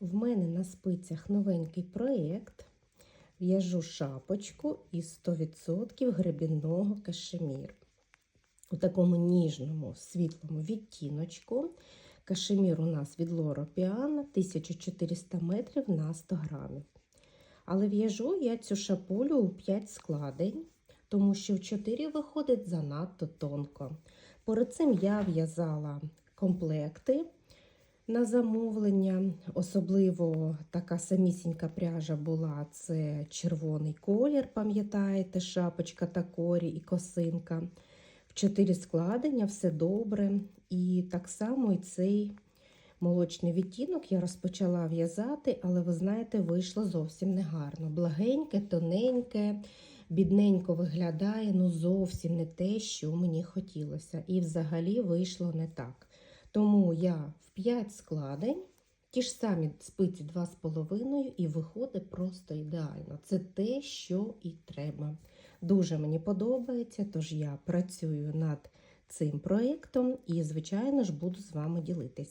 В мене на спицях новенький проєкт. В'яжу шапочку із 100% гребінного кашеміру. У такому ніжному світлому відтіночку. Кашемір у нас від Лоро Піана 1400 метрів на 100 грамів. Але в'яжу я цю шапулю у 5 складень, тому що в 4 виходить занадто тонко. Перед цим я в'язала комплекти на замовлення. Особливо така самісінька пряжа була це червоний колір, пам'ятаєте, шапочка та корі і косинка. В чотири складення все добре. І так само і цей молочний відтінок я розпочала в'язати, але ви знаєте, вийшло зовсім негарно. Благеньке, тоненьке, бідненько виглядає, ну зовсім не те, що мені хотілося. І взагалі вийшло не так. Тому я в 5 складень, ті ж самі спиці 2,5 і виходить просто ідеально. Це те, що і треба. Дуже мені подобається, тож я працюю над цим проєктом і, звичайно ж, буду з вами ділитися.